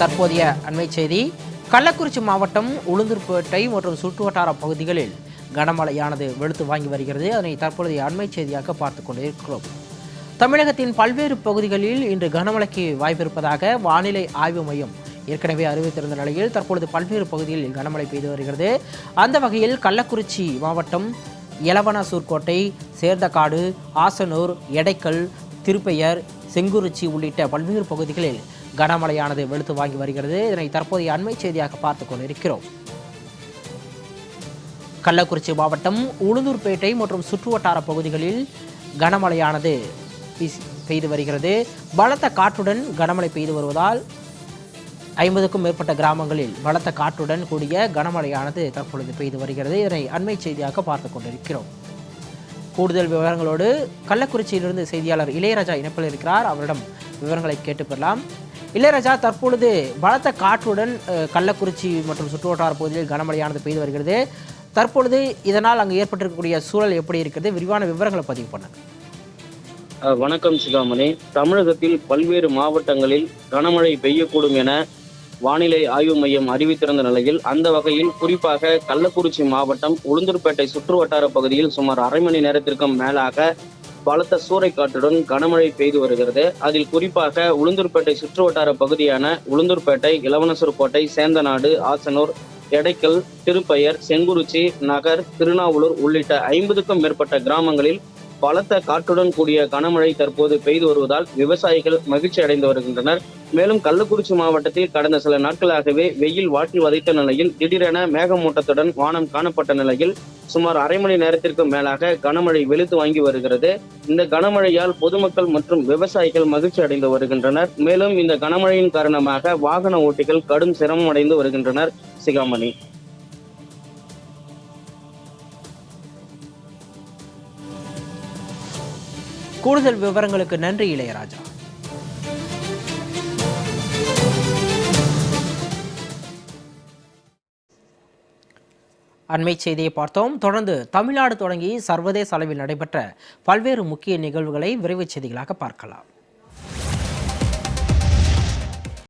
தற்போதைய அண்மை செய்தி கள்ளக்குறிச்சி மாவட்டம் உளுந்தூர்பேட்டை மற்றும் சுற்றுவட்டார பகுதிகளில் கனமழையானது வெளுத்து வாங்கி வருகிறது. அதனை தற்பொழுதைய அண்மை செய்தியாக பார்த்து கொண்டிருக்கிறோம். தமிழகத்தின் பல்வேறு பகுதிகளில் இன்று கனமழைக்கு வாய்ப்பிருப்பதாக வானிலை ஆய்வு மையம் ஏற்கனவே அறிவித்திருந்த நிலையில் தற்பொழுது பல்வேறு பகுதிகளில் கனமழை பெய்து வருகிறது. அந்த வகையில் கள்ளக்குறிச்சி மாவட்டம் எலவனாசூர்கோட்டை சேர்ந்தக்காடு ஆசனூர் எடைக்கல் திருப்பெயர் செங்குறிச்சி உள்ளிட்ட பல்வேறு பகுதிகளில் கனமழையானது வெளுத்து வாங்கி வருகிறது. இதனை தற்போதைய அண்மை செய்தியாக பார்த்து கொண்டிருக்கிறோம். கள்ளக்குறிச்சி மாவட்டம் உளுந்தூர்பேட்டை மற்றும் சுற்றுவட்டார பகுதிகளில் கனமழையானது பெய்து வருகிறது. பலத்த காற்றுடன் கனமழை பெய்து வருவதால் ஐம்பதுக்கும் மேற்பட்ட கிராமங்களில் பலத்த காற்றுடன் கூடிய கனமழையானது தற்பொழுது பெய்து வருகிறது. இதனை அண்மை செய்தியாக பார்த்து கொண்டிருக்கிறோம். கூடுதல் விவரங்களோடு கள்ளக்குறிச்சியிலிருந்து செய்தியாளர் இளையராஜா இணைப்பில் இருக்கிறார். அவரிடம் விவரங்களை கேட்டு பெறலாம் இளையராஜா தற்பொழுது பலத்த காற்றுடன் அஹ், கள்ளக்குறிச்சி மற்றும் சுற்றுவட்டார பகுதியில் கனமழையானது பெய்து வருகிறது. தற்பொழுது இதனால் அங்கு ஏற்பட்டிருக்கக்கூடிய சூழல் எப்படி இருக்கிறது? விரிவான விவரங்களை பதிவு பண்ணுங்க. அஹ் வணக்கம் சிகாமணி. தமிழகத்தில் பல்வேறு மாவட்டங்களில் கனமழை பெய்யக்கூடும் என வானிலை ஆய்வு மையம் அறிவித்திருந்த நிலையில் அந்த வகையில் குறிப்பாக கள்ளக்குறிச்சி மாவட்டம் உளுந்தூர்பேட்டை சுற்றுவட்டார பகுதியில் சுமார் அரை மணி நேரத்திற்கும் மேலாக பலத்த சூறைக்காற்றுடன் கனமழை பெய்து வருகிறது. அதில் குறிப்பாக உளுந்தூர்பேட்டை சுற்றுவட்டார பகுதியான உளுந்தூர்பேட்டை இளவனசூர் கோட்டை சேந்தநாடு ஆசனூர் எடைக்கல் திருப்பெயர் செங்குறிச்சி நகர் திருநாவலூர் உள்ளிட்ட ஐம்பதுக்கும் மேற்பட்ட கிராமங்களில் பலத்த காற்றுடன் கூடிய கனமழை தற்போது பெய்து வருவதால் விவசாயிகள் மகிழ்ச்சி அடைந்து வருகின்றனர். மேலும் கள்ளக்குறிச்சி மாவட்டத்தில் கடந்த சில நாட்களாகவே வெயில் வாட்டி வதைத்த நிலையில் திடீரென மேகமூட்டத்துடன் வானம் காணப்பட்ட நிலையில் சுமார் அரை மணி நேரத்திற்கு மேலாக கனமழை வெளுத்து வாங்கி வருகிறது. இந்த கனமழையால் பொதுமக்கள் மற்றும் விவசாயிகள் மகிழ்ச்சி அடைந்து வருகின்றனர். மேலும் இந்த கனமழையின் காரணமாக வாகன ஓட்டிகள் கடும் சிரமம் அடைந்து வருகின்றனர். சிகாமணி. கூடுதல் விவரங்களுக்கு நன்றி இளையராஜா. அண்மை செய்தியை பார்த்தோம். தொடர்ந்து தமிழ்நாடு தொடங்கி சர்வதேச அளவில் நடைபெற்ற பல்வேறு முக்கிய நிகழ்வுகளை விரைவு செய்திகளாக பார்க்கலாம்.